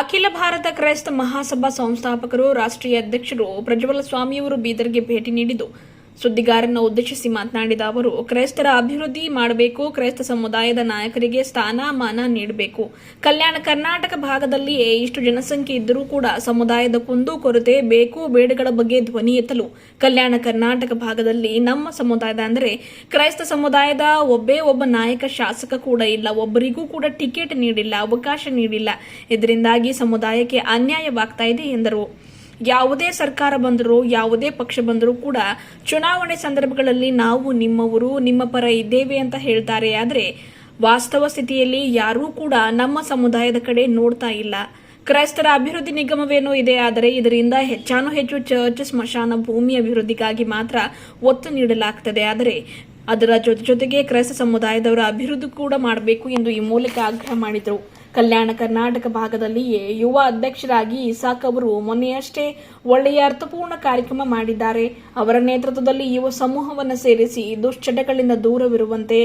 ಅಖಿಲ ಭಾರತ ಕ್ರೈಸ್ತ ಮಹಾಸಭಾ ಸಂಸ್ಥಾಪಕರು ರಾಷ್ಟ್ರೀಯ ಅಧ್ಯಕ್ಷರು ಪ್ರಜ್ವಲ ಸ್ವಾಮಿಯವರು ಬೀದರ್ಗೆ ಭೇಟಿ ನೀಡಿದ್ದು. ಸುದ್ದಿಗಾರರನ್ನು ಉದ್ದೇಶಿಸಿ ಮಾತನಾಡಿದ ಅವರು, ಕ್ರೈಸ್ತರ ಅಭಿವೃದ್ಧಿ ಮಾಡಬೇಕು, ಕ್ರೈಸ್ತ ಸಮುದಾಯದ ನಾಯಕರಿಗೆ ಸ್ಥಾನಮಾನ ನೀಡಬೇಕು. ಕಲ್ಯಾಣ ಕರ್ನಾಟಕ ಭಾಗದಲ್ಲಿ ಇಷ್ಟು ಜನಸಂಖ್ಯೆ ಇದ್ದರೂ ಕೂಡ ಸಮುದಾಯದ ಕುಂದು ಕೊರತೆ, ಬೇಕು, ಬೇಡಗಳ ಬಗ್ಗೆ ಧ್ವನಿ ಎತ್ತಲು ಕಲ್ಯಾಣ ಕರ್ನಾಟಕ ಭಾಗದಲ್ಲಿ ನಮ್ಮ ಸಮುದಾಯದ ಅಂದರೆ ಕ್ರೈಸ್ತ ಸಮುದಾಯದ ಒಬ್ಬೇ ಒಬ್ಬ ನಾಯಕ ಶಾಸಕ ಕೂಡ ಇಲ್ಲ. ಒಬ್ಬರಿಗೂ ಕೂಡ ಟಿಕೆಟ್ ನೀಡಿಲ್ಲ, ಅವಕಾಶ ನೀಡಿಲ್ಲ. ಇದರಿಂದಾಗಿ ಸಮುದಾಯಕ್ಕೆ ಅನ್ಯಾಯವಾಗ್ತಾ ಇದೆ ಎಂದರು. ಯಾವುದೇ ಸರ್ಕಾರ ಬಂದರೂ, ಯಾವುದೇ ಪಕ್ಷ ಬಂದರೂ ಕೂಡ ಚುನಾವಣೆ ಸಂದರ್ಭಗಳಲ್ಲಿ ನಾವು ನಿಮ್ಮವರು, ನಿಮ್ಮ ಪರ ಇದ್ದೇವೆ ಅಂತ ಹೇಳ್ತಾರೆ. ಆದರೆ ವಾಸ್ತವ ಸ್ಥಿತಿಯಲ್ಲಿ ಯಾರೂ ಕೂಡ ನಮ್ಮ ಸಮುದಾಯದ ಕಡೆ ನೋಡ್ತಾ ಇಲ್ಲ. ಕ್ರೈಸ್ತರ ಅಭಿವೃದ್ಧಿ ನಿಗಮವೇನೋ ಇದೆ, ಆದರೆ ಇದರಿಂದ ಹೆಚ್ಚಾನು ಹೆಚ್ಚು ಚರ್ಚ್, ಸ್ಮಶಾನ ಭೂಮಿ ಅಭಿವೃದ್ಧಿಗಾಗಿ ಮಾತ್ರ ಒತ್ತು ನೀಡಲಾಗ್ತದೆ. ಆದರೆ ಅದರ ಜೊತೆ ಜೊತೆಗೆ ಕ್ರೈಸ್ತ ಸಮುದಾಯದವರ ಅಭಿವೃದ್ಧಿ ಕೂಡ ಮಾಡಬೇಕು ಎಂದು ಈ ಮೂಲಕ ಆಗ್ರಹ ಮಾಡಿದರು. ಕಲ್ಯಾಣ ಕರ್ನಾಟಕ ಭಾಗದಲ್ಲಿಯೇ ಯುವ ಅಧ್ಯಕ್ಷರಾಗಿ ಇಸಾಕ್ ಅವರು ಮೊನ್ನೆಯಷ್ಟೇ ಒಳ್ಳೆಯ ಅರ್ಥಪೂರ್ಣ ಕಾರ್ಯಕ್ರಮ ಮಾಡಿದ್ದಾರೆ. ಅವರ ನೇತೃತ್ವದಲ್ಲಿ ಯುವ ಸಮೂಹವನ್ನು ಸೇರಿಸಿ ದುಶ್ಚಟಗಳಿಂದ ದೂರವಿರುವಂತೆ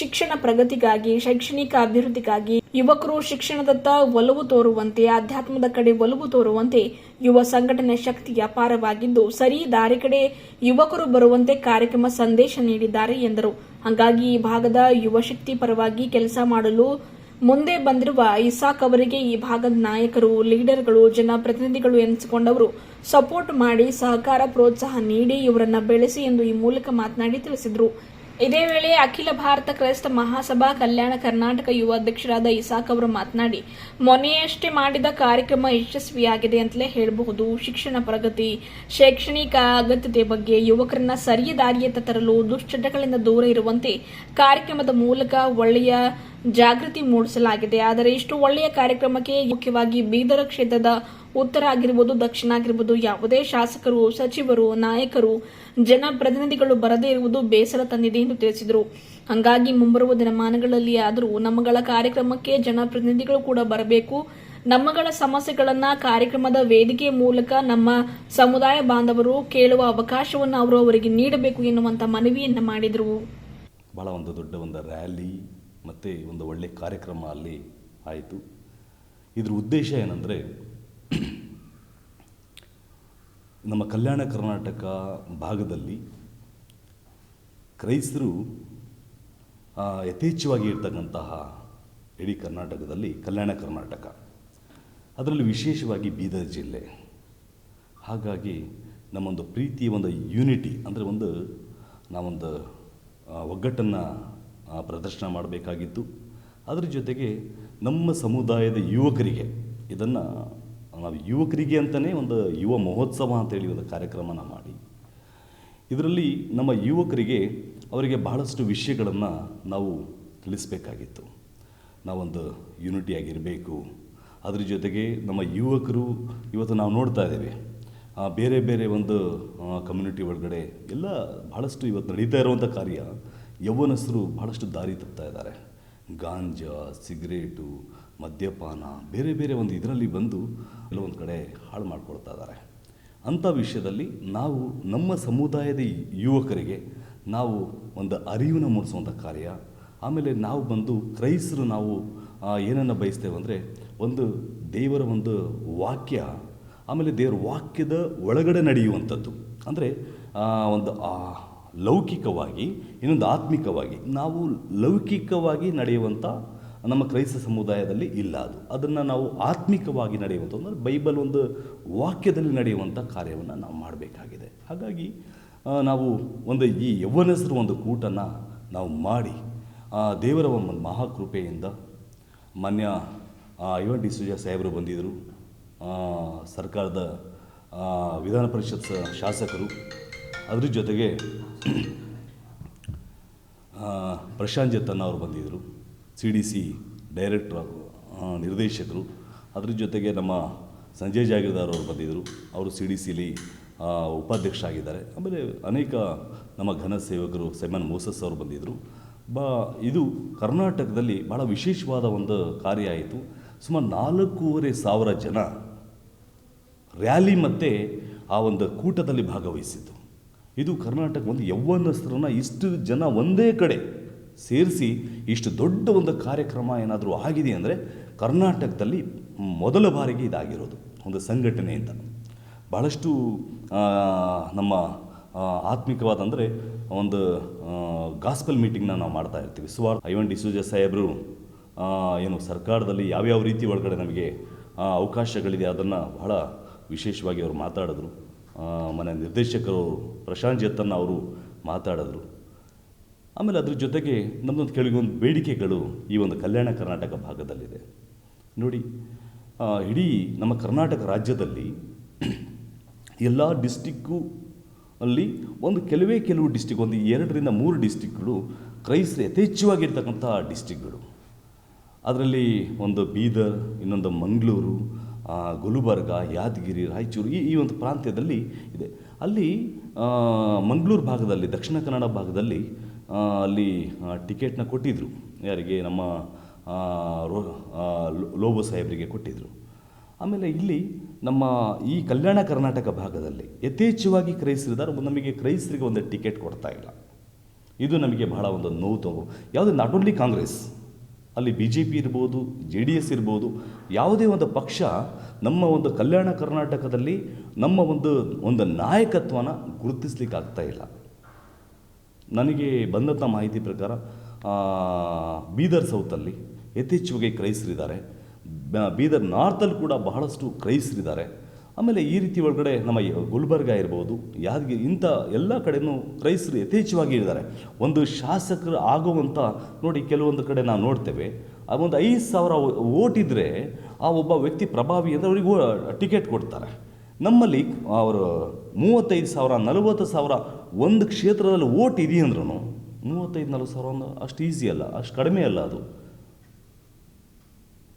ಶಿಕ್ಷಣ ಪ್ರಗತಿಗಾಗಿ, ಶೈಕ್ಷಣಿಕ ಅಭಿವೃದ್ಧಿಗಾಗಿ ಯುವಕರು ಶಿಕ್ಷಣದತ್ತ ಒಲವು ತೋರುವಂತೆ ಆಧ್ಯಾತ್ಮದ ಕಡೆ ಒಲವು ತೋರುವಂತೆ ಯುವ ಸಂಘಟನೆ ಶಕ್ತಿ ಅಪಾರವಾಗಿದ್ದು, ಸರಿ ದಾರಿ ಕಡೆ ಯುವಕರು ಬರುವಂತೆ ಕಾರ್ಯಕ್ರಮ ಸಂದೇಶ ನೀಡಿದ್ದಾರೆ ಎಂದರು. ಹಾಗಾಗಿ ಈ ಭಾಗದ ಯುವ ಶಕ್ತಿ ಪರವಾಗಿ ಕೆಲಸ ಮಾಡಲು ಮುಂದೆ ಬಂದಿರುವ ಇಸಾಕ್ ಅವರಿಗೆ ಈ ಭಾಗದ ನಾಯಕರು, ಲೀಡರ್ಗಳು, ಜನಪ್ರತಿನಿಧಿಗಳು ಎನಿಸಿಕೊಂಡವರು. ಸಪೋರ್ಟ್ ಮಾಡಿ ಸಹಕಾರ, ಪ್ರೋತ್ಸಾಹ ನೀಡಿ ಇವರನ್ನ ಬೆಳೆಸಿ ಎಂದು ಈ ಮೂಲಕ ಮಾತನಾಡಿ ತಿಳಿಸಿದರು. ಇದೇ ವೇಳೆ ಅಖಿಲ ಭಾರತ ಕ್ರೈಸ್ತ ಮಹಾಸಭಾ ಕಲ್ಯಾಣ ಕರ್ನಾಟಕ ಯುವ ಅಧ್ಯಕ್ಷರಾದ ಇಸಾಕ್ ಅವರು ಮಾತನಾಡಿ ಮೊನ್ನೆಯಷ್ಟೇ ಮಾಡಿದ ಕಾರ್ಯಕ್ರಮ ಯಶಸ್ವಿಯಾಗಿದೆ ಅಂತಲೇ ಹೇಳಬಹುದು. ಶಿಕ್ಷಣ ಪ್ರಗತಿ, ಶೈಕ್ಷಣಿಕ ಅಗತ್ಯತೆ ಬಗ್ಗೆ ಯುವಕರನ್ನ ಸರಿಯ ದಾರಿಯತ್ತ ತರಲು ದುಶ್ಚಟಗಳಿಂದ ದೂರ ಇರುವಂತೆ ಕಾರ್ಯಕ್ರಮದ ಮೂಲಕ ಒಳ್ಳೆಯ ಜಾಗೃತಿ ಮೂಡಿಸಲಾಗಿದೆ. ಆದರೆ ಇಷ್ಟು ಒಳ್ಳೆಯ ಕಾರ್ಯಕ್ರಮಕ್ಕೆ ಮುಖ್ಯವಾಗಿ ಬೀದರ ಕ್ಷೇತ್ರದ ಉತ್ತರ ಆಗಿರ್ಬೋದು, ದಕ್ಷಿಣ ಆಗಿರ್ಬೋದು, ಯಾವುದೇ ಶಾಸಕರು, ಸಚಿವರು, ನಾಯಕರು, ಜನಪ್ರತಿನಿಧಿಗಳು ಬರದೇ ಇರುವುದು ಬೇಸರ ತಂದಿದೆ ಎಂದು ತಿಳಿಸಿದರು. ಹಾಗಾಗಿ ಮುಂಬರುವ ದಿನಮಾನಗಳಲ್ಲಿ ಆದರೂ ನಮ್ಮಗಳ ಕಾರ್ಯಕ್ರಮಕ್ಕೆ ಜನಪ್ರತಿನಿಧಿಗಳು ಕೂಡ ಬರಬೇಕು. ನಮ್ಮಗಳ ಸಮಸ್ಯೆಗಳನ್ನ ಕಾರ್ಯಕ್ರಮದ ವೇದಿಕೆ ಮೂಲಕ ನಮ್ಮ ಸಮುದಾಯ ಬಾಂಧವರು ಕೇಳುವ ಅವಕಾಶವನ್ನು ಅವರು ಅವರಿಗೆ ನೀಡಬೇಕು ಎನ್ನುವಂತ ಮನವಿಯನ್ನು ಮಾಡಿದರು. ಬಹಳ ಒಂದು ದೊಡ್ಡ ಒಂದು ರ್ಯಾಲಿ ಮತ್ತು ಒಂದು ಒಳ್ಳೆಯ ಕಾರ್ಯಕ್ರಮ ಅಲ್ಲಿ ಆಯಿತು. ಇದ್ರ ಉದ್ದೇಶ ಏನಂದರೆ ನಮ್ಮ ಕಲ್ಯಾಣ ಕರ್ನಾಟಕ ಭಾಗದಲ್ಲಿ ಕ್ರೈಸ್ತರು ಯಥೇಚ್ಛವಾಗಿ ಇರ್ತಕ್ಕಂತಹ ಇಡೀ ಕರ್ನಾಟಕದಲ್ಲಿ ಕಲ್ಯಾಣ ಕರ್ನಾಟಕ. ಅದರಲ್ಲಿ ವಿಶೇಷವಾಗಿ ಬೀದರ್ ಜಿಲ್ಲೆ. ಹಾಗಾಗಿ ನಮ್ಮೊಂದು ಪ್ರೀತಿಯ ಒಂದು ಯೂನಿಟಿ ಅಂದರೆ ಒಂದು ನಾವೊಂದು ಒಗ್ಗಟ್ಟನ್ನು ಪ್ರದರ್ಶನ ಮಾಡಬೇಕಾಗಿತ್ತು. ಅದರ ಜೊತೆಗೆ ನಮ್ಮ ಸಮುದಾಯದ ಯುವಕರಿಗೆ ಇದನ್ನು ನಾವು ಯುವಕರಿಗೆ ಅಂತಲೇ ಒಂದು ಯುವ ಮಹೋತ್ಸವ ಅಂತೇಳಿ ಒಂದು ಕಾರ್ಯಕ್ರಮನ ಮಾಡಿ. ಇದರಲ್ಲಿ ನಮ್ಮ ಯುವಕರಿಗೆ ಅವರಿಗೆ ಬಹಳಷ್ಟು ವಿಷಯಗಳನ್ನು ನಾವು ತಿಳಿಸ್ಬೇಕಾಗಿತ್ತು. ನಾವೊಂದು ಯೂನಿಟಿಯಾಗಿರಬೇಕು ಅದ್ರ ಜೊತೆಗೆ ನಮ್ಮ ಯುವಕರು ಇವತ್ತು ನಾವು ನೋಡ್ತಾ ಇದ್ದೇವೆ. ಬೇರೆ ಬೇರೆ ಒಂದು ಕಮ್ಯುನಿಟಿ ಒಳಗಡೆ ಎಲ್ಲ ಬಹಳಷ್ಟು ಇವತ್ತು ನಡೀತಾ ಇರುವಂಥ ಕಾರ್ಯ ಯೌವನಸ್ಥರು ಭಾಳಷ್ಟು ದಾರಿ ತಪ್ತಾ ಇದ್ದಾರೆ. ಗಾಂಜಾ, ಸಿಗರೇಟು, ಮದ್ಯಪಾನ, ಬೇರೆ ಬೇರೆ ಒಂದು ಇದರಲ್ಲಿ ಬಂದು ಕೆಲವೊಂದು ಕಡೆ ಹಾಳು ಮಾಡ್ಕೊಳ್ತಾ ಇದ್ದಾರೆ. ಅಂಥ ವಿಷಯದಲ್ಲಿ ನಾವು ನಮ್ಮ ಸಮುದಾಯದ ಯುವಕರಿಗೆ ನಾವು ಒಂದು ಅರಿವನ್ನು ಮೂಡಿಸುವಂಥ ಕಾರ್ಯ, ಆಮೇಲೆ ನಾವು ಬಂದು ಕ್ರೈಸ್ತರು ನಾವು ಏನನ್ನು ಬಯಸ್ತೇವೆ ಅಂದರೆ ಒಂದು ದೇವರ ಒಂದು ವಾಕ್ಯ, ಆಮೇಲೆ ದೇವರ ವಾಕ್ಯದ ಒಳಗಡೆ ನಡೆಯುವಂಥದ್ದು. ಅಂದರೆ ಒಂದು ಲೌಕಿಕವಾಗಿ, ಇನ್ನೊಂದು ಆತ್ಮಿಕವಾಗಿ ನಾವು ಲೌಕಿಕವಾಗಿ ನಡೆಯುವಂಥ ನಮ್ಮ ಕ್ರೈಸ್ತ ಸಮುದಾಯದಲ್ಲಿ ಇಲ್ಲ ಅದು. ಅದನ್ನು ನಾವು ಆತ್ಮಿಕವಾಗಿ ನಡೆಯುವಂಥ ಅಂದರೆ ಬೈಬಲ್ ಒಂದು ವಾಕ್ಯದಲ್ಲಿ ನಡೆಯುವಂಥ ಕಾರ್ಯವನ್ನು ನಾವು ಮಾಡಬೇಕಾಗಿದೆ. ಹಾಗಾಗಿ ನಾವು ಒಂದು ಈ ಯೌವನಸ್ಥರು ಒಂದು ಕೂಟನ್ನು ನಾವು ಮಾಡಿ ದೇವರ ಒಂದು ಮಹಾಕೃಪೆಯಿಂದ ಮಾನ್ಯ ಐವನ್ ಡಿ ಸುಜಾ ಸಾಹೇಬರು ಬಂದಿದ್ದರು ಸರ್ಕಾರದ ವಿಧಾನ ಪರಿಷತ್ ಶಾಸಕರು. ಅದ್ರ ಜೊತೆಗೆ ಪ್ರಶಾಂತ್ ಜತ್ತನ್ನ ಅವರು ಬಂದಿದ್ದರು ಸಿ ಡಿ ಸಿ ಡೈರೆಕ್ಟ್ರ್ ನಿರ್ದೇಶಕರು. ಅದ್ರ ಜೊತೆಗೆ ನಮ್ಮ ಸಂಜಯ್ ಜಾಗೀರ್ದಾರ್ ಅವರು ಬಂದಿದ್ದರು. ಅವರು ಸಿ ಡಿ ಸಿಲಿ ಉಪಾಧ್ಯಕ್ಷ ಆಗಿದ್ದಾರೆ ಆಮೇಲೆ ಅನೇಕ ನಮ್ಮ ಘನ ಸೇವಕರು ಸೈಮನ್ ಮೋಸಸ್ ಅವರು ಬಂದಿದ್ದರು. ಬಾ, ಇದು ಕರ್ನಾಟಕದಲ್ಲಿ ಭಾಳ ವಿಶೇಷವಾದ ಒಂದು ಕಾರ್ಯ ಆಯಿತು. ಸುಮಾರು ನಾಲ್ಕೂವರೆ ಸಾವಿರ ಜನ ರ್ಯಾಲಿ ಮತ್ತು ಆ ಒಂದು ಕೂಟದಲ್ಲಿ ಭಾಗವಹಿಸಿತು ಇದು ಕರ್ನಾಟಕ ಒಂದು ಯೌವನಸ್ಥರನ್ನ ಇಷ್ಟು ಜನ ಒಂದೇ ಕಡೆ ಸೇರಿಸಿ ಇಷ್ಟು ದೊಡ್ಡ ಒಂದು ಕಾರ್ಯಕ್ರಮ ಏನಾದರೂ ಆಗಿದೆ ಅಂದರೆ ಕರ್ನಾಟಕದಲ್ಲಿ ಮೊದಲ ಬಾರಿಗೆ ಇದಾಗಿರೋದು ಒಂದು ಸಂಘಟನೆಯಿಂದ ಭಾಳಷ್ಟು ಆ, ನಮ್ಮ ಆತ್ಮಿಕವಾದ ಅಂದರೆ ಒಂದು ಗಾಸ್ಪಲ್ ಮೀಟಿಂಗ್ನ ನಾವು ಮಾಡ್ತಾ ಇರ್ತೀವಿ. ಸುವಾರ್ ಐವನ್ ಡಿಸೂಜ ಸಾಹೇಬರು ಏನು ಸರ್ಕಾರದಲ್ಲಿ ಯಾವ್ಯಾವ ರೀತಿ ಒಳಗಡೆ ನಮಗೆ ಅವಕಾಶಗಳಿದೆ ಅದನ್ನು ಬಹಳ ವಿಶೇಷವಾಗಿ ಅವರು ಮಾತಾಡಿದ್ರು. ಮನೆ ನಿರ್ದೇಶಕರು ಪ್ರಶಾಂತ್ ಜತ್ತನ್ನು ಅವರು ಮಾತಾಡಿದ್ರು. ಆಮೇಲೆ ಅದ್ರ ಜೊತೆಗೆ ನಮ್ಮದೊಂದು ಕೆಲವೊಂದು ಬೇಡಿಕೆಗಳು ಈ ಒಂದು ಕಲ್ಯಾಣ ಕರ್ನಾಟಕ ಭಾಗದಲ್ಲಿದೆ. ನೋಡಿ ಇಡೀ ನಮ್ಮ ಕರ್ನಾಟಕ ರಾಜ್ಯದಲ್ಲಿ ಎಲ್ಲ ಡಿಸ್ಟಿಕ್ಕು ಅಲ್ಲಿ ಒಂದು ಕೆಲವೇ ಕೆಲವು ಡಿಸ್ಟಿಕ್ ಒಂದು ಎರಡರಿಂದ ಮೂರು ಡಿಸ್ಟಿಕ್ಗಳು ಕ್ರೈಸ್ತ ಯಥೇಚ್ಛವಾಗಿರ್ತಕ್ಕಂಥ ಡಿಸ್ಟಿಕ್ಗಳು ಅದರಲ್ಲಿ ಒಂದು ಬೀದರ್, ಇನ್ನೊಂದು ಮಂಗಳೂರು ಗುಲ್ಬರ್ಗ, ಯಾದಗಿರಿ, ರಾಯಚೂರು ಈ ಈ ಒಂದು ಪ್ರಾಂತ್ಯದಲ್ಲಿ ಇದೆ. ಅಲ್ಲಿ ಮಂಗಳೂರು ಭಾಗದಲ್ಲಿ, ದಕ್ಷಿಣ ಕನ್ನಡ ಭಾಗದಲ್ಲಿ ಅಲ್ಲಿ ಟಿಕೆಟ್ನ ಕೊಟ್ಟಿದ್ದರು ಯಾರಿಗೆ? ನಮ್ಮ ರೋ ಲೋಬೋ ಸಾಹೇಬರಿಗೆ ಕೊಟ್ಟಿದ್ದರು ಆಮೇಲೆ ಇಲ್ಲಿ ನಮ್ಮ ಈ ಕಲ್ಯಾಣ ಕರ್ನಾಟಕ ಭಾಗದಲ್ಲಿ ಯಥೇಚ್ಛವಾಗಿ ಕ್ರೈಸ್ತರಿದ್ದಾರೆ. ನಮಗೆ ಕ್ರೈಸ್ತರಿಗೆ ಒಂದು ಟಿಕೆಟ್ ಕೊಡ್ತಾ ಇಲ್ಲ. ಇದು ನಮಗೆ ಬಹಳ ಒಂದು ನೋವು ತಗೋ. ಯಾವುದೇ ನಾಟ್ ಓನ್ಲಿ ಕಾಂಗ್ರೆಸ್, ಅಲ್ಲಿ ಬಿ ಜೆ ಪಿ ಇರ್ಬೋದು ಜೆ ಡಿ ಎಸ್ ಇರ್ಬೋದು, ಯಾವುದೇ ಒಂದು ಪಕ್ಷ ನಮ್ಮ ಒಂದು ಕಲ್ಯಾಣ ಕರ್ನಾಟಕದಲ್ಲಿ ನಮ್ಮ ಒಂದು ಒಂದು ನಾಯಕತ್ವನ ಗುರುತಿಸ್ಲಿಕ್ಕೆ ಆಗ್ತಾ ಇಲ್ಲ. ನನಗೆ ಬಂದಂಥ ಮಾಹಿತಿ ಪ್ರಕಾರ ಬೀದರ್ ಸೌತಲ್ಲಿ ಯಥೇಚ್ಛವಾಗಿ ಕ್ರೈಸ್ತರಿದ್ದಾರೆ. ಬೀದರ್ ನಾರ್ತಲ್ಲಿ ಕೂಡ ಬಹಳಷ್ಟು ಕ್ರೈಸ್ತರಿದ್ದಾರೆ. ಆಮೇಲೆ ಈ ರೀತಿ ಒಳಗಡೆ ನಮ್ಮ ಗುಲ್ಬರ್ಗ ಇರ್ಬೋದು, ಯಾದಗಿರಿ, ಇಂಥ ಎಲ್ಲ ಕಡೆಯೂ ಕ್ರೈಸ್ತರು ಯಥೇಚ್ಛವಾಗಿ ಇದ್ದಾರೆ. ಒಂದು ಶಾಸಕರು ಆಗುವಂಥ ನೋಡಿ ಕೆಲವೊಂದು ಕಡೆ ನಾವು ನೋಡ್ತೇವೆ. ಆ, ಒಂದು ಐದು ಸಾವಿರ ಓಟಿದ್ರೆ ಆ ಒಬ್ಬ ವ್ಯಕ್ತಿ ಪ್ರಭಾವಿ ಅಂದರೆ ಅವರಿಗೆ ಟಿಕೆಟ್ ಕೊಡ್ತಾರೆ. ನಮ್ಮಲ್ಲಿ ಅವರು ಮೂವತ್ತೈದು ಸಾವಿರ, ನಲವತ್ತು ಸಾವಿರ ಒಂದು ಕ್ಷೇತ್ರದಲ್ಲಿ ಓಟ್ ಇದೆಯಂದ್ರೂ ಮೂವತ್ತೈದು ನಲ್ವತ್ತು ಸಾವಿರ ಒಂದು ಅಷ್ಟು ಈಸಿ ಅಲ್ಲ, ಅಷ್ಟು ಕಡಿಮೆ ಅಲ್ಲ ಅದು.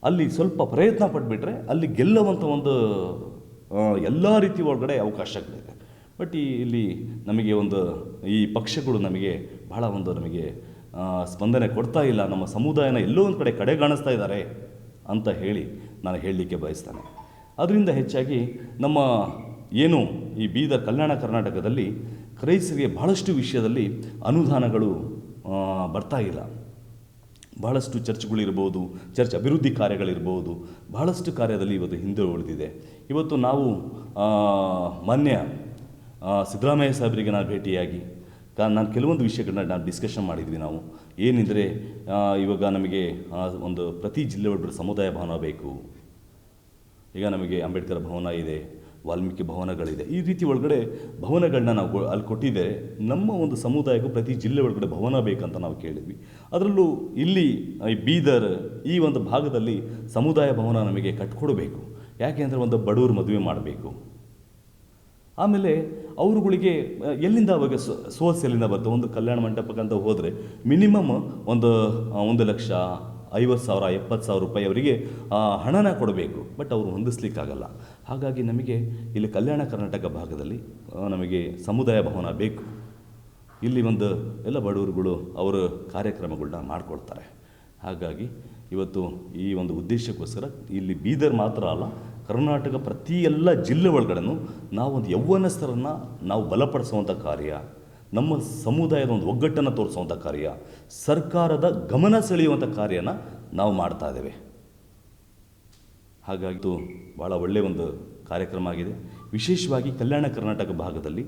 ಅಲ್ಲಿ ಸ್ವಲ್ಪ ಪ್ರಯತ್ನ ಪಟ್ಬಿಟ್ರೆ ಅಲ್ಲಿ ಗೆಲ್ಲುವಂಥ ಒಂದು ಎಲ್ಲ ರೀತಿ ಒಳಗಡೆ ಅವಕಾಶಗಳಿದೆ ಬಟ್ ಈ, ಇಲ್ಲಿ ನಮಗೆ ಒಂದು, ಈ ಪಕ್ಷಗಳು ನಮಗೆ ಬಹಳ ಒಂದು ನಮಗೆ ಸ್ಪಂದನೆ ಕೊಡ್ತಾ ಇಲ್ಲ. ನಮ್ಮ ಸಮುದಾಯನ ಎಲ್ಲೋ ಒಂದು ಕಡೆ ಕಾಣಿಸ್ತಾ ಇದ್ದಾರೆ ಅಂತ ಹೇಳಿ ನಾನು ಹೇಳಲಿಕ್ಕೆ ಬಯಸ್ತೇನೆ. ಅದರಿಂದ ಹೆಚ್ಚಾಗಿ ನಮ್ಮ, ಏನು ಈ ಬೀದರ್ ಕಲ್ಯಾಣ ಕರ್ನಾಟಕದಲ್ಲಿ ಕ್ರೈಸ್ತರಿಗೆ ಬಹಳಷ್ಟು ವಿಷಯದಲ್ಲಿ ಅನುದಾನಗಳು ಬರ್ತಾ ಇಲ್ಲ. ಬಹಳಷ್ಟು ಚರ್ಚ್ಗಳಿರ್ಬೋದು, ಚರ್ಚ್ ಅಭಿವೃದ್ಧಿ ಕಾರ್ಯಗಳಿರ್ಬೋದು, ಬಹಳಷ್ಟು ಕಾರ್ಯದಲ್ಲಿ ಇವತ್ತು ಹಿಂದೆ ಉಳಿದಿದೆ. ಇವತ್ತು ನಾವು ಮಾನ್ಯ ಸಿದ್ದರಾಮಯ್ಯ ಸಾಹೇಬರಿಗೆ ನಾನು ಭೇಟಿಯಾಗಿ, ಕಾ, ನಾನು ಕೆಲವೊಂದು ವಿಷಯಗಳನ್ನ ನಾವು ಡಿಸ್ಕಷನ್ ಮಾಡಿದ್ವಿ ನಾವು. ಏನಿದ್ರೆ ಇವಾಗ ನಮಗೆ ಒಂದು ಪ್ರತಿ ಜಿಲ್ಲೆ ಒಳಗಡೆ ಸಮುದಾಯ ಭವನ ಬೇಕು. ಈಗ ನಮಗೆ ಅಂಬೇಡ್ಕರ್ ಭವನ ಇದೆ. ವಾಲ್ಮೀಕಿ ಭವನಗಳಿದೆ. ಈ ರೀತಿ ಒಳಗಡೆ ಭವನಗಳನ್ನ ನಾವು ಅಲ್ಲಿ ಕೊಟ್ಟಿದ್ದರೆ ನಮ್ಮ ಒಂದು ಸಮುದಾಯಕ್ಕೂ ಪ್ರತಿ ಜಿಲ್ಲೆ ಒಳಗಡೆ ಭವನ ಬೇಕಂತ ನಾವು ಕೇಳಿದ್ವಿ. ಅದರಲ್ಲೂ ಇಲ್ಲಿ ಬೀದರ್ ಈ ಒಂದು ಭಾಗದಲ್ಲಿ ಸಮುದಾಯ ಭವನ ನಮಗೆ ಕಟ್ಕೊಡಬೇಕು. ಯಾಕೆ ಅಂದರೆ ಒಂದು ಬಡವರು ಮದುವೆ ಮಾಡಬೇಕು. ಆಮೇಲೆ ಅವರುಗಳಿಗೆ ಎಲ್ಲಿಂದ ಅವಾಗ ಸೋರ್ಸ್ ಎಲ್ಲಿಂದ ಬರ್ತವೆ ಒಂದು ಕಲ್ಯಾಣ ಮಂಟಪಕ್ಕಂತ ಹೋದರೆ ಮಿನಿಮಮ್ ಒಂದು ಒಂದು ಲಕ್ಷ ಐವತ್ತು ಸಾವಿರ, ಎಪ್ಪತ್ತು ಸಾವಿರ ರೂಪಾಯಿ ಅವರಿಗೆ ಹಣನ ಕೊಡಬೇಕು. ಬಟ್ ಅವರು ಹೊಂದಿಸ್ಲಿಕ್ಕಾಗಲ್ಲ. ಹಾಗಾಗಿ ನಮಗೆ ಇಲ್ಲಿ ಕಲ್ಯಾಣ ಕರ್ನಾಟಕ ಭಾಗದಲ್ಲಿ ನಮಗೆ ಸಮುದಾಯ ಭವನ ಬೇಕು. ಇಲ್ಲಿ ಒಂದು ಎಲ್ಲ ಬಡವರುಗಳು ಅವರ ಕಾರ್ಯಕ್ರಮಗಳನ್ನ ಮಾಡ್ಕೊಳ್ತಾರೆ. ಹಾಗಾಗಿ ಇವತ್ತು ಈ ಒಂದು ಉದ್ದೇಶಕ್ಕೋಸ್ಕರ ಇಲ್ಲಿ ಬೀದರ್ ಮಾತ್ರ ಅಲ್ಲ, ಕರ್ನಾಟಕ ಪ್ರತಿ ಎಲ್ಲ ಜಿಲ್ಲೆ ಒಳಗಡೆನೂ ನಾವೊಂದು ಯೌವನಸ್ಥರನ್ನು ನಾವು ಬಲಪಡಿಸುವಂಥ ಕಾರ್ಯ ನಮ್ಮ ಸಮುದಾಯದ ಒಂದು ಒಗ್ಗಟ್ಟನ್ನು ತೋರಿಸುವಂಥ ಕಾರ್ಯ, ಸರ್ಕಾರದ ಗಮನ ಸೆಳೆಯುವಂಥ ಕಾರ್ಯನ ನಾವು ಮಾಡ್ತಾ ಇದ್ದೇವೆ. ಹಾಗಾಗಿ ಇದು ಭಾಳ ಒಳ್ಳೆಯ ಒಂದು ಕಾರ್ಯಕ್ರಮ ಆಗಿದೆ. ವಿಶೇಷವಾಗಿ ಕಲ್ಯಾಣ ಕರ್ನಾಟಕ ಭಾಗದಲ್ಲಿ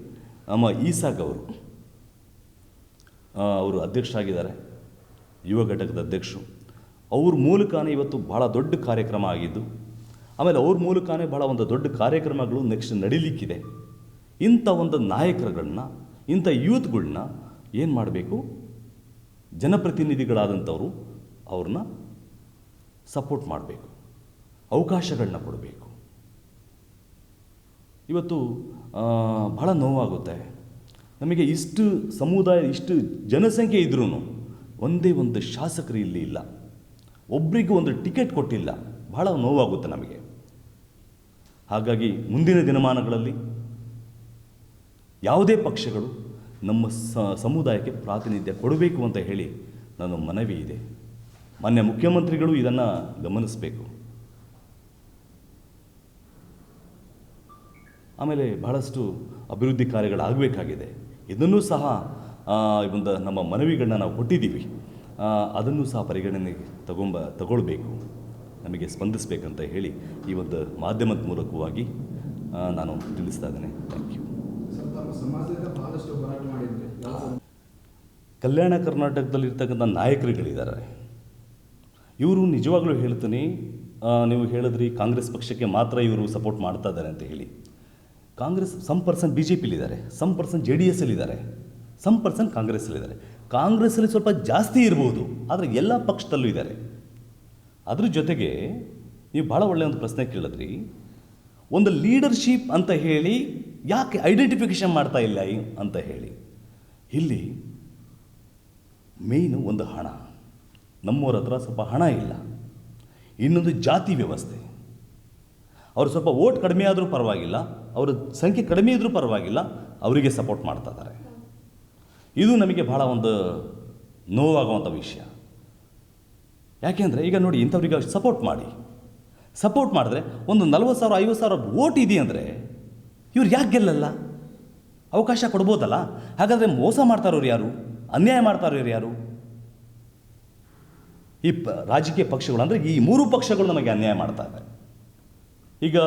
ನಮ್ಮ ಈಸಾಕ್ ಅವರು ಅವರು ಅಧ್ಯಕ್ಷರಾಗಿದ್ದಾರೆ, ಯುವ ಘಟಕದ ಅಧ್ಯಕ್ಷರು. ಅವ್ರ ಮೂಲಕನೇ ಇವತ್ತು ಭಾಳ ದೊಡ್ಡ ಕಾರ್ಯಕ್ರಮ ಆಗಿದ್ದು, ಆಮೇಲೆ ಅವ್ರ ಮೂಲಕನೇ ಭಾಳ ಒಂದು ದೊಡ್ಡ ಕಾರ್ಯಕ್ರಮಗಳು ನೆಕ್ಸ್ಟ್ ನಡೀಲಿಕ್ಕಿದೆ. ಇಂಥ ಒಂದು ನಾಯಕರುಗಳನ್ನ ಇಂಥ ಯೂತ್ಗಳನ್ನ ಏನು ಮಾಡಬೇಕು? ಜನಪ್ರತಿನಿಧಿಗಳಾದಂಥವರು ಅವ್ರನ್ನ ಸಪೋರ್ಟ್ ಮಾಡಬೇಕು. ಅವಕಾಶಗಳನ್ನ ಕೊಡಬೇಕು. ಇವತ್ತು ಭಾಳ ನೋವಾಗುತ್ತೆ. ನಮಗೆ ಇಷ್ಟು ಸಮುದಾಯ, ಇಷ್ಟು ಜನಸಂಖ್ಯೆ ಇದ್ರೂ ಒಂದೇ ಒಂದು ಶಾಸಕರು ಇಲ್ಲಿ ಇಲ್ಲ. ಒಬ್ಬರಿಗೂ ಒಂದು ಟಿಕೆಟ್ ಕೊಟ್ಟಿಲ್ಲ. ಬಹಳ ನೋವಾಗುತ್ತೆ ನಮಗೆ. ಹಾಗಾಗಿ ಮುಂದಿನ ದಿನಮಾನಗಳಲ್ಲಿ ಯಾವುದೇ ಪಕ್ಷಗಳು ನಮ್ಮ ಸಮುದಾಯಕ್ಕೆ ಪ್ರಾತಿನಿಧ್ಯ ಕೊಡಬೇಕು ಅಂತ ಹೇಳಿ ನನ್ನ ಮನವಿ ಇದೆ. ಮಾನ್ಯ ಮುಖ್ಯಮಂತ್ರಿಗಳು ಇದನ್ನು ಗಮನಿಸಬೇಕು. ಆಮೇಲೆ ಬಹಳಷ್ಟು ಅಭಿವೃದ್ಧಿ ಕಾರ್ಯಗಳಾಗಬೇಕಾಗಿದೆ. ಇದನ್ನೂ ಸಹ ಒಂದು ನಮ್ಮ ಮನವಿಗಳನ್ನ ನಾವು ಕೊಟ್ಟಿದ್ದೀವಿ. ಅದನ್ನು ಸಹ ಪರಿಗಣನೆಗೆ ತಗೊಂಬ, ತಗೊಳ್ಬೇಕು. ನಮಗೆ ಸ್ಪಂದಿಸಬೇಕಂತ ಹೇಳಿ ಈ ಒಂದು ಮಾಧ್ಯಮದ ಮೂಲಕವಾಗಿ ನಾನು ತಿಳಿಸ್ತಾ ಇದ್ದೇನೆ. ಥ್ಯಾಂಕ್ ಯು ಸಮಾಜದಿಂದ ಬಹಳಷ್ಟು ಹೋರಾಟ ಮಾಡಿದ್ರಿ ಕಲ್ಯಾಣ ನಾಯಕರುಗಳಿದ್ದಾರೆ. ಇವರು ನಿಜವಾಗ್ಲೂ ಹೇಳ್ತೀನಿ ನೀವು ಹೇಳಿದ್ರಿ ಕಾಂಗ್ರೆಸ್ ಪಕ್ಷಕ್ಕೆ ಮಾತ್ರ ಇವರು ಸಪೋರ್ಟ್ ಮಾಡ್ತಾ ಇದ್ದಾರೆ ಅಂತ ಹೇಳಿ. Congress some person B J ಪಿಲಿದ್ದಾರೆ some person J D ಎಸ್ಸಲ್ಲಿದ್ದಾರೆ ಸಮ್ ಪರ್ಸನ್ ಕಾಂಗ್ರೆಸ್ಸಲ್ಲಿದ್ದಾರೆ. ಕಾಂಗ್ರೆಸ್ಸಲ್ಲಿ ಸ್ವಲ್ಪ ಜಾಸ್ತಿ ಇರ್ಬೋದು, ಆದರೆ ಎಲ್ಲ ಪಕ್ಷದಲ್ಲೂ ಇದ್ದಾರೆ. ಅದ್ರ ಜೊತೆಗೆ ನೀವು ಭಾಳ ಒಳ್ಳೆಯ ಒಂದು ಪ್ರಶ್ನೆ ಕೇಳಿದ್ರಿ. ಒಂದು ಲೀಡರ್ಶಿಪ್ ಅಂತ ಹೇಳಿ ಯಾಕೆ ಐಡೆಂಟಿಫಿಕೇಶನ್ ಮಾಡ್ತಾ ಇಲ್ಲ ಅಂತ ಹೇಳಿ. ಇಲ್ಲಿ ಮೇಯ್ನು ಒಂದು ಹಣ. ನಮ್ಮವ್ರ ಹತ್ರ ಸ್ವಲ್ಪ ಹಣ ಇಲ್ಲ. ಇನ್ನೊಂದು ಜಾತಿ ವ್ಯವಸ್ಥೆ. ಅವರು ಸ್ವಲ್ಪ ಓಟ್ ಕಡಿಮೆ ಆದರೂ ಪರವಾಗಿಲ್ಲ, ಅವರ ಸಂಖ್ಯೆ ಕಡಿಮೆ ಇದ್ದರೂ ಪರವಾಗಿಲ್ಲ, ಅವರಿಗೆ ಸಪೋರ್ಟ್ ಮಾಡ್ತಾ ಇದ್ದಾರೆ. ಇದು ನಮಗೆ ಭಾಳ ಒಂದು ನೋವಾಗುವಂಥ ವಿಷಯ. ಯಾಕೆಂದರೆ ಈಗ ನೋಡಿ ಇಂಥವ್ರಿಗೆ ಸಪೋರ್ಟ್ ಮಾಡಿ. ಸಪೋರ್ಟ್ ಮಾಡಿದ್ರೆ ಒಂದು ನಲ್ವತ್ತು ಸಾವಿರ, ಐವತ್ತು ಸಾವಿರ ಓಟ್ ಇದೆಯಂದರೆ ಇವ್ರು ಯಾಕೆ ಗೆಲ್ಲಲ್ಲ? ಅವಕಾಶ ಕೊಡ್ಬೋದಲ್ಲ? ಹಾಗಾದರೆ ಮೋಸ ಮಾಡ್ತಾರೋರು ಯಾರು? ಅನ್ಯಾಯ ಮಾಡ್ತಾರೋ ಇರೋರು ಯಾರು? ಈ ಪ, ರಾಜಕೀಯ ಪಕ್ಷಗಳು ಅಂದರೆ ಈ ಮೂರು ಪಕ್ಷಗಳು ನಮಗೆ ಅನ್ಯಾಯ ಮಾಡ್ತಾ ಇದೆ ಈಗ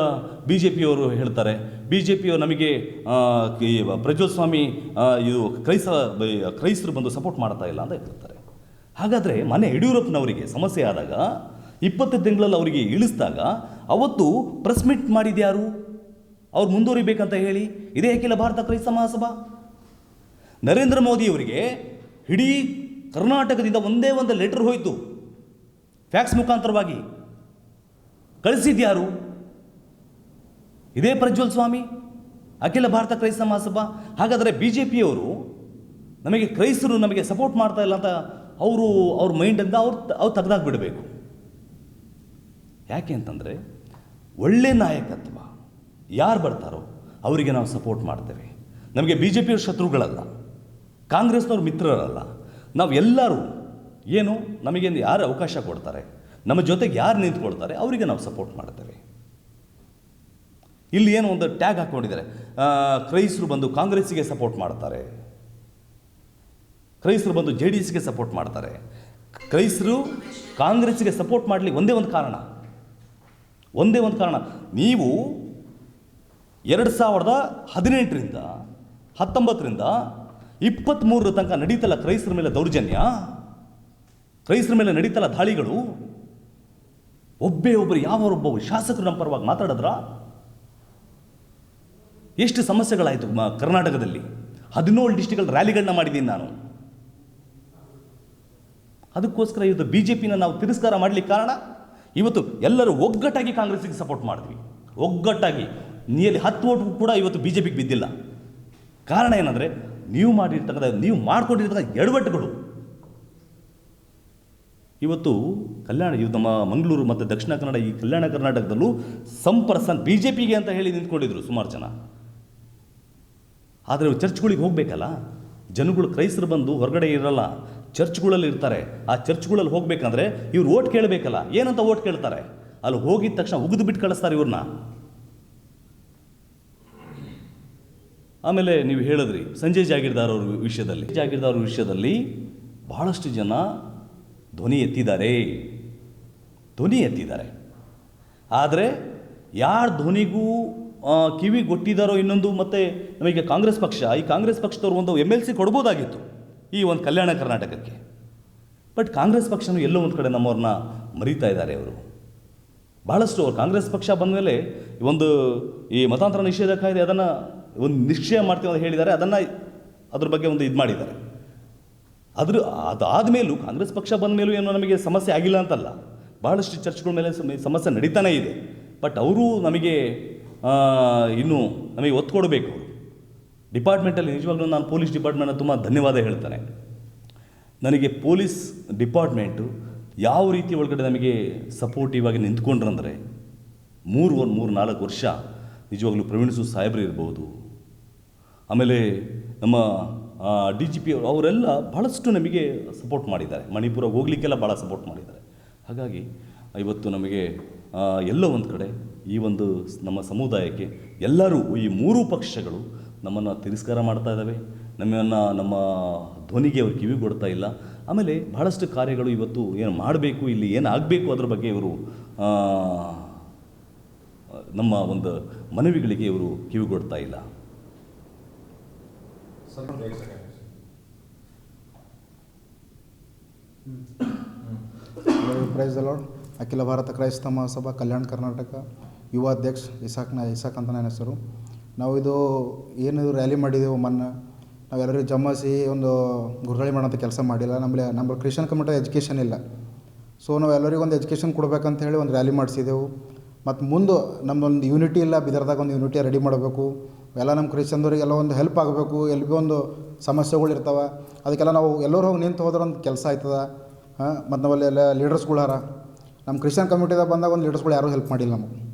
ಬಿ ಜೆ ಪಿಯವರು ಹೇಳ್ತಾರೆ ಬಿ ಜೆ ಪಿಯವರು ನಮಗೆ ಪ್ರಜ್ವಲ್ ಸ್ವಾಮಿ ಇದು ಕ್ರೈಸ್ತ ಕ್ರೈಸ್ತರು ಬಂದು ಸಪೋರ್ಟ್ ಮಾಡ್ತಾ ಇಲ್ಲ ಅಂತ ಹೇಳ್ತಾರೆ. ಹಾಗಾದರೆ ಮನೆ ಯಡಿಯೂರಪ್ಪನವರಿಗೆ ಸಮಸ್ಯೆ ಆದಾಗ, ಇಪ್ಪತ್ತು ತಿಂಗಳಲ್ಲಿ ಅವರಿಗೆ ಇಳಿಸಿದಾಗ, ಅವತ್ತು ಪ್ರೆಸ್ ಮೀಟ್ ಮಾಡಿದ್ಯಾರು? ಅವ್ರು ಮುಂದುವರಿಬೇಕಂತ ಹೇಳಿ ಇದೇ ಅಖಿಲ ಭಾರತ ಕ್ರೈಸ್ತ ಮಹಾಸಭಾ. ನರೇಂದ್ರ ಮೋದಿಯವರಿಗೆ ಇಡೀ ಕರ್ನಾಟಕದಿಂದ ಒಂದೇ ಒಂದು ಲೆಟರ್ ಹೋಯಿತು. ಫ್ಯಾಕ್ಸ್ ಮುಖಾಂತರವಾಗಿ. ಕಳಿಸಿದ್ಯಾರು? ಇದೇ ಪ್ರಜ್ವಲ್ ಸ್ವಾಮಿ, ಅಖಿಲ ಭಾರತ ಕ್ರೈಸ್ತ ಮಹಾಸಭಾ. ಹಾಗಾದರೆ ಬಿ ಜೆ ಪಿಯವರು ನಮಗೆ ಕ್ರೈಸ್ತರು ನಮಗೆ ಸಪೋರ್ಟ್ ಮಾಡ್ತಾ ಇಲ್ಲ ಅಂತ ಅವರು ಅವ್ರ ಮೈಂಡಿಂದ ಅವ್ರು ಅವ್ರು ತೆಗ್ದಾಕ್ ಬಿಡಬೇಕು ಯಾಕೆ ಅಂತಂದರೆ ಒಳ್ಳೆ ನಾಯಕತ್ವ. ಯಾರು ಬರ್ತಾರೋ ಅವರಿಗೆ ನಾವು ಸಪೋರ್ಟ್ ಮಾಡ್ತೇವೆ. ನಮಗೆ ಬಿ ಜೆ ಪಿಯವ್ರ ಶತ್ರುಗಳಲ್ಲ, ಕಾಂಗ್ರೆಸ್ನವ್ರ ಮಿತ್ರರಲ್ಲ. ನಾವು ಎಲ್ಲರೂ ಏನು ನಮಗೆ ಯಾರು ಅವಕಾಶ ಕೊಡ್ತಾರೆ, ನಮ್ಮ ಜೊತೆಗೆ ಯಾರು ನಿಂತ್ಕೊಳ್ತಾರೆ ಅವರಿಗೆ ನಾವು ಸಪೋರ್ಟ್ ಮಾಡ್ತೇವೆ. ಇಲ್ಲಿ ಏನು ಒಂದು ಟ್ಯಾಗ್ ಹಾಕ್ಕೊಂಡಿದ್ದಾರೆ ಕ್ರೈಸರು ಕ್ರೈಸ್ತರು ಬಂದು ಕಾಂಗ್ರೆಸ್ಸಿಗೆ ಸಪೋರ್ಟ್ ಮಾಡ್ತಾರೆ. ಕ್ರೈಸ್ತರು ಬಂದು ಜೆ ಡಿ ಎಸ್ಗೆ ಸಪೋರ್ಟ್ ಮಾಡ್ತಾರೆ. ಕ್ರೈಸ್ತರು ಕಾಂಗ್ರೆಸ್ಸಿಗೆ ಸಪೋರ್ಟ್ ಮಾಡಲಿ ಒಂದೇ ಒಂದು ಕಾರಣ. ಒಂದೇ ಒಂದು ಕಾರಣ, ನೀವು ಎರಡು ಸಾವಿರದ ಹದಿನೆಂಟರಿಂದ, ಹತ್ತೊಂಬತ್ತರಿಂದ ಇಪ್ಪತ್ತ್ಮೂರರ ತನಕ ನಡೀತಲ್ಲ ಕ್ರೈಸ್ತರ ಮೇಲೆ ದೌರ್ಜನ್ಯ. ಕ್ರೈಸ್ತರ ಮೇಲೆ ನಡೀತಲ್ಲ ದಾಳಿಗಳು. ಒಬ್ಬೇ ಒಬ್ಬರು ಯಾವರೊಬ್ಬ ಶಾಸಕರು ನಮ್ಮ ಪರವಾಗಿ ಮಾತಾಡಿದ್ರ? ಎಷ್ಟು ಸಮಸ್ಯೆಗಳಾಯಿತು ಕರ್ನಾಟಕದಲ್ಲಿ? ಹದಿನೇಳು ಡಿಸ್ಟಿಕ್ಗಳ ರ್ಯಾಲಿಗಳನ್ನ ಮಾಡಿದ್ದೀನಿ ನಾನು. ಅದಕ್ಕೋಸ್ಕರ ಇವತ್ತು ಬಿ ಜೆ ಪಿನ ನಾವು ತಿರಸ್ಕಾರ ಮಾಡಲಿಕ್ಕೆ ಕಾರಣ, ಇವತ್ತು ಎಲ್ಲರೂ ಒಗ್ಗಟ್ಟಾಗಿ ಕಾಂಗ್ರೆಸ್ಸಿಗೆ ಸಪೋರ್ಟ್ ಮಾಡಿದ್ವಿ. ಒಗ್ಗಟ್ಟಾಗಿ. ನೀಲಿ ಹತ್ತು ಓಟ್ ಕೂಡ ಇವತ್ತು ಬಿ ಜೆ ಪಿಗೆ ಬಿದ್ದಿಲ್ಲ. ಕಾರಣ ಏನಂದರೆ ನೀವು ಮಾಡಿರ್ತಕ್ಕಂಥ, ನೀವು ಮಾಡಿಕೊಂಡಿರ್ತಕ್ಕಂಥ ಎಡವಟ್ಟುಗಳು. ಇವತ್ತು ಕಲ್ಯಾಣ ಇವು ನಮ್ಮ ಮಂಗಳೂರು ಮತ್ತು ದಕ್ಷಿಣ ಕನ್ನಡ, ಈ ಕಲ್ಯಾಣ ಕರ್ನಾಟಕದಲ್ಲೂ ಸಂಪರ್ಸನ್ ಪರ್ಸನ್ ಬಿ ಜೆ ಪಿಗೆ ಅಂತ ಹೇಳಿ ನಿಂತ್ಕೊಂಡಿದ್ರು ಸುಮಾರು ಜನ. ಆದರೆ ಚರ್ಚ್ಗಳಿಗೆ ಹೋಗಬೇಕಲ್ಲ? ಜನಗಳು, ಕ್ರೈಸ್ತರು ಬಂದು ಹೊರಗಡೆ ಇರಲ್ಲ. ಚರ್ಚ್ಗಳಲ್ಲಿ ಇರ್ತಾರೆ. ಆ ಚರ್ಚ್ಗಳಲ್ಲಿ ಹೋಗಬೇಕಂದ್ರೆ ಇವ್ರು ಓಟ್ ಕೇಳಬೇಕಲ್ಲ? ಏನಂತ ಓಟ್ ಕೇಳ್ತಾರೆ? ಅಲ್ಲಿ ಹೋಗಿದ ತಕ್ಷಣ ಉಗಿದು ಬಿಟ್ಟು ಕಳಿಸ್ತಾರೆ ಇವ್ರನ್ನ. ಆಮೇಲೆ ನೀವು ಹೇಳಿದ್ರಿ, ಸಂಜಯ್ ಜಾಗೀರ್ದಾರ್ ಅವ್ರ ವಿಷಯದಲ್ಲಿ. ಜಾಗೀರ್ದಾರ್ ವಿಷಯದಲ್ಲಿ ಬಹಳಷ್ಟು ಜನ ಧ್ವನಿ ಎತ್ತಿದ್ದಾರೆ. ಧ್ವನಿ ಎತ್ತಿದ್ದಾರೆ. ಆದರೆ ಯಾರು ಧ್ವನಿಗೂ ಕಿವಿ ಕೊಟ್ಟಿದ್ದಾರೋ ಇನ್ನೊಂದು ಮತ್ತು ನಮಗೆ ಕಾಂಗ್ರೆಸ್ ಪಕ್ಷ, ಈ ಕಾಂಗ್ರೆಸ್ ಪಕ್ಷದವ್ರು ಒಂದು ಎಂ ಎಲ್ ಸಿ ಕೊಡ್ಬೋದಾಗಿತ್ತು ಈ ಒಂದು ಕಲ್ಯಾಣ ಕರ್ನಾಟಕಕ್ಕೆ. ಬಟ್ ಕಾಂಗ್ರೆಸ್ ಪಕ್ಷನು ಎಲ್ಲೋ ಒಂದು ಕಡೆ ನಮ್ಮವ್ರನ್ನ ಮರೀತಾ ಇದ್ದಾರೆ ಅವರು. ಅವ್ರು ಕಾಂಗ್ರೆಸ್ ಪಕ್ಷ ಬಂದ ಮೇಲೆ ಒಂದು ಈ ಮತಾಂತರ ನಿಷೇಧ ಕಾಯ್ದೆ ಅದನ್ನು ಒಂದು ನಿಶ್ಚಯ ಮಾಡ್ತೀವಿ ಅಂತ ಹೇಳಿದ್ದಾರೆ, ಅದನ್ನು ಅದ್ರ ಬಗ್ಗೆ ಒಂದು ಇದು ಮಾಡಿದ್ದಾರೆ. ಅದ್ರ ಅದಾದ ಮೇಲೂ ಕಾಂಗ್ರೆಸ್ ಪಕ್ಷ ಬಂದ ಮೇಲೂ ಏನೋ ನಮಗೆ ಸಮಸ್ಯೆ ಆಗಿಲ್ಲ ಅಂತಲ್ಲ. ಬಹಳಷ್ಟು ಚರ್ಚ್ಗಳ ಮೇಲೆ ಸಮಸ್ಯೆ ನಡೀತಾನೇ ಇದೆ. ಬಟ್ ಅವರು ನಮಗೆ ಇನ್ನೂ ನಮಗೆ ಒತ್ತು ಕೊಡಬೇಕು ಡಿಪಾರ್ಟ್ಮೆಂಟಲ್ಲಿ ನಿಜವಾಗ್ಲೂ ನಾನು ಪೊಲೀಸ್ ಡಿಪಾರ್ಟ್ಮೆಂಟ್ ತುಂಬ ಧನ್ಯವಾದ ಹೇಳ್ತಾನೆ. ನನಗೆ ಪೊಲೀಸ್ ಡಿಪಾರ್ಟ್ಮೆಂಟು ಯಾವ ರೀತಿ ಒಳಗಡೆ ನಮಗೆ ಸಪೋರ್ಟಿವ್ ಆಗಿ ನಿಂತ್ಕೊಂಡ್ರಂದರೆ, ಮೂರು ಒಂದು ಮೂರು ನಾಲ್ಕು ವರ್ಷ ನಿಜವಾಗ್ಲೂ ಪ್ರವೀಣ್ ಸು ಸಾಹೇಬ್ರು ಇರ್ಬೋದು ಆಮೇಲೆ ನಮ್ಮ ಡಿ ಜಿ ಪಿ ಅವರು, ಅವರೆಲ್ಲ ಭಾಳಷ್ಟು ನಮಗೆ ಸಪೋರ್ಟ್ ಮಾಡಿದ್ದಾರೆ. ಮಣಿಪುರ ಹೋಗಲಿಕ್ಕೆಲ್ಲ ಭಾಳ ಸಪೋರ್ಟ್ ಮಾಡಿದ್ದಾರೆ. ಹಾಗಾಗಿ ಇವತ್ತು ನಮಗೆ ಎಲ್ಲ ಒಂದು ಕಡೆ ಈ ಒಂದು ನಮ್ಮ ಸಮುದಾಯಕ್ಕೆ ಎಲ್ಲರೂ, ಈ ಮೂರೂ ಪಕ್ಷಗಳು ನಮ್ಮನ್ನು ತಿರಸ್ಕಾರ ಮಾಡ್ತಾ ಇದ್ದಾವೆ ನಮ್ಮನ್ನು, ನಮ್ಮ ಧ್ವನಿಗೆ ಅವರು ಕಿವಿ ಕೊಡ್ತಾ ಇಲ್ಲ. ಆಮೇಲೆ ಬಹಳಷ್ಟು ಕಾರ್ಯಗಳು ಇವತ್ತು ಏನು ಮಾಡಬೇಕು, ಇಲ್ಲಿ ಏನು ಆಗಬೇಕು ಅದ್ರ ಬಗ್ಗೆ ಇವರು ನಮ್ಮ ಒಂದು ಮನವಿಗಳಿಗೆ ಇವರು ಕಿವಿಗೊಡ್ತಾ ಇಲ್ಲ. ಪ್ರೈಸ್ ಲಾರ್ಡ್ ಅಖಿಲ ಭಾರತ ಕ್ರೈಸ್ತ ಮಹಾಸಭಾ ಕಲ್ಯಾಣ ಕರ್ನಾಟಕ ಯುವ ಅಧ್ಯಕ್ಷ ನ ಇಸಾಕ್ ಅಂತ ನನ್ನ ಹೆಸರು. ನಾವು ಇದು ಏನು ರ್ಯಾಲಿ ಮಾಡಿದೆವು ಮೊನ್ನೆ. ನಾವೆಲ್ಲರೂ ಜಮಾಸಿ ಒಂದು ಗುರುಗಳಿ ಮಾಡೋಂಥ ಕೆಲಸ ಮಾಡಿಲ್ಲ. ನಮ್ಮಲ್ಲಿ ನಮ್ಮ ಕ್ರಿಶ್ಚಿಯನ್ ಕಮ್ಯುನಿಟಿ ಎಜುಕೇಷನ್ ಇಲ್ಲ. ಸೊ ನಾವು ಎಲ್ಲರಿಗೂ ಒಂದು ಎಜುಕೇಷನ್ ಕೊಡಬೇಕಂತ ಹೇಳಿ ಒಂದು ರ್ಯಾಲಿ ಮಾಡಿಸಿದೆವು. ಮತ್ತು ಮುಂದೆ ನಮ್ಮದೊಂದು ಯೂನಿಟಿ ಇಲ್ಲ. ಬಿದರ್ದಾಗ ಒಂದು ಯೂನಿಟಿ ರೆಡಿ ಮಾಡಬೇಕು. ಎಲ್ಲ ನಮ್ಮ ಕ್ರಿಶ್ಚಿಯನ್ದವ್ರಿಗೆಲ್ಲ ಒಂದು ಹೆಲ್ಪ್ ಆಗಬೇಕು ಎಲ್ಲಿ ಭೀ ಒಂದು ಸಮಸ್ಯೆಗಳು ಇರ್ತಾವೆ. ಅದಕ್ಕೆಲ್ಲ ನಾವು ಎಲ್ಲರೂ ಹೋಗಿ ನಿಂತು ಹೋದ್ರೆ ಒಂದು ಕೆಲಸ ಆಯ್ತದ. ಹಾಂ, ಮತ್ತು ನಾವಲ್ಲಿ ಎಲ್ಲ ಲೀಡರ್ಸ್ಗಳು ಹರ. ನಮ್ಮ ಕ್ರಿಶ್ಚಿಯನ್ ಕಮ್ಯುನಿಟಿದಾಗ ಬಂದಾಗ ಒಂದು ಲೀಡರ್ಸ್ಗಳು ಯಾರೂ ಹೆಲ್ಪ್ ಮಾಡಿಲ್ಲ ನಮಗೆ.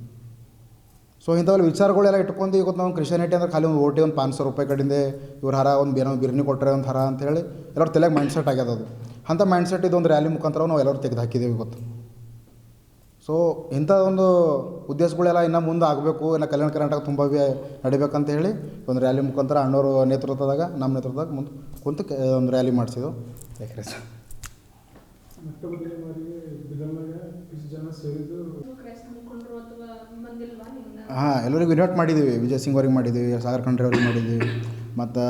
ಸೊ ಇಂಥವೆಲ್ಲ ವಿಚಾರಗಳೆಲ್ಲ ಇಟ್ಕೊಂಡು ಇವತ್ತು ನಾವು ಕ್ರಿಶ್ಚಿಯಾನಿಟಿ ಅಂದ್ರೆ ಖಾಲಿ ಒಂದು ಓಟಿ, ಒಂದು ಪಾಂಚ್ ಸಾವಿರ ರೂಪಾಯಿ ಕಡಿಂದೆ ಇವ್ರು ಹರ, ಒಂದು ಬೇರೆ ಬಿರ್ನಿ ಕೊಟ್ಟರೆ ಒಂದು ಹರ ಅಂತ ಹೇಳಿ ಎಲ್ಲರೂ ತಲೆಗೆ ಮೈಂಡ್ ಸೆಟ್ ಆಗ್ಯದ ಅದು. ಅಂಥ ಮೈಂಡ್ ಸೆಟ್ ಇದೊಂದು ರ್ಯಾಲಿ ಮುಖಾಂತರ ನಾವು ಎಲ್ಲರೂ ತೆಗೆದು ಹಾಕಿದ್ದೇವೆ ಇವತ್ತು. ಸೊ ಇಂಥ ಒಂದು ಉದ್ದೇಶಗಳೆಲ್ಲ ಇನ್ನೂ ಮುಂದೆ ಆಗಬೇಕು ಇನ್ನು ಕಲ್ಯಾಣ ಕರ್ನಾಟಕ ತುಂಬ ನಡಿಬೇಕಂತ ಹೇಳಿ ಒಂದು ರ್ಯಾಲಿ ಮುಖಾಂತರ ಅಣ್ಣವರು ನೇತೃತ್ವದಾಗ ನಮ್ಮ ನೇತೃತ್ವದಾಗ ಮುಂದೆ ಕುಂತು ಕೆ- ಒಂದು ರ್ಯಾಲಿ ಮಾಡಿಸಿದ್ದು ಯಾಕೆ ಸರ್. ಹಾಂ ಎಲ್ಲರಿಗೂ ಇನ್ವೈಟ್ ಮಾಡಿದ್ದೀವಿ ವಿಜಯ್ ಸಿಂಗ್ ಅವ್ರಿಗೆ ಮಾಡಿದ್ದೀವಿ ಸಾಗರ್ ಖಂಡ್ರೆ ಅವ್ರಿಗೆ ಮಾಡಿದ್ದೀವಿ ಮತ್ತು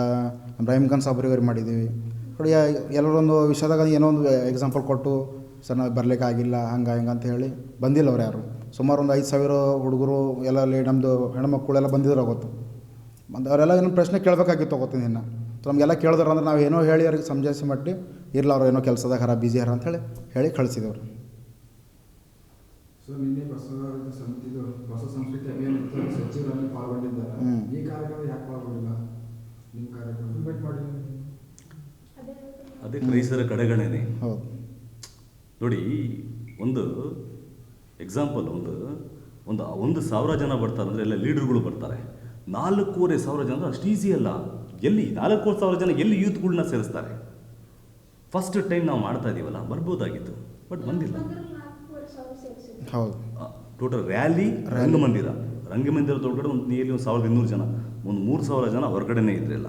ಇಬ್ರಾಹಿಂ ಖಾನ್ ಸಾಬ್ರಿಗೆ ಅವ್ರಿಗೆ ಮಾಡಿದ್ದೀವಿ ನೋಡಿ ಎಲ್ಲರೊಂದು ವಿಷಯದಾಗ ಏನೋ ಒಂದು ಎಕ್ಸಾಂಪಲ್ ಕೊಟ್ಟು ಸರ್ ನಾವು ಬರಲಿಕ್ಕಾಗಿಲ್ಲ ಹಂಗೆ ಹಿಂಗೆ ಅಂತ ಹೇಳಿ ಬಂದಿಲ್ಲ ಅವ್ರು ಯಾರು. ಸುಮಾರು ಒಂದು ಐದು ಸಾವಿರ ಹುಡುಗರು ಎಲ್ಲ ಅಲ್ಲಿ ನಮ್ಮದು ಹೆಣ್ಮಕ್ಳೆಲ್ಲ ಬಂದಿದ್ರು ಅವತ್ತು. ಬಂದು ಅವರೆಲ್ಲ ಏನೋ ಪ್ರಶ್ನೆ ಕೇಳಬೇಕಾಗಿತ್ತು ದಿನ. ಸೊ ನಮಗೆಲ್ಲ ಕೇಳಿದ್ರು ಅಂದ್ರೆ ನಾವು ಏನೋ ಹೇಳಿ ಅವ್ರಿಗೆ ಸಮಜಾಯಿಸಿ ಮಟ್ಟಿ ಇರಲ್ಲ ಅವ್ರು ಏನೋ ಕೆಲಸದಾಗ ಹರ ಬಿಜಿ ಹರ ಅಂತೇಳಿ ಹೇಳಿ ಕಳಿಸಿದವ್ರು. ಅದಕ್ಕೆ ಕ್ರೈಸ್ತರ ಕಡೆಗಣನೆ. ಹೌದು. ನೋಡಿ ಒಂದು ಎಕ್ಸಾಂಪಲ್ ಒಂದು ಒಂದು ಒಂದು ಸಾವಿರ ಜನ ಬರ್ತಾರೆ ಅಂದರೆ ಎಲ್ಲ ಲೀಡರ್ಗಳು ಬರ್ತಾರೆ. ನಾಲ್ಕೂವರೆ ಸಾವಿರ ಜನ ಅಂದ್ರೆ ಅಷ್ಟು ಈಸಿ ಅಲ್ಲ. ಎಲ್ಲಿ ನಾಲ್ಕೂವರೆ ಸಾವಿರ ಜನ ಎಲ್ಲಿ ಯೂತ್ಗಳನ್ನ ಸೇರಿಸ್ತಾರೆ? ಫಸ್ಟ್ ಟೈಮ್ ನಾವು ಮಾಡ್ತಾ ಇದ್ದೀವಲ್ಲ ಬರ್ಬೋದಾಗಿತ್ತು ಬಟ್ ಬಂದಿಲ್ಲ. ಹೌದು. ಟೋಟಲ್ ರ್ಯಾಲಿ ರಂಗಮಂದಿರ. ರಂಗಮಂದಿರದೊಳಗಡೆ ಒಂದು ನಿಯರ್ಲಿ ಒಂದು ಸಾವಿರದ ಇನ್ನೂರು ಜನ. ಒಂದು ಮೂರು ಸಾವಿರ ಜನ ಹೊರಗಡೆನೇ ಇದ್ರಿಲ್ಲ.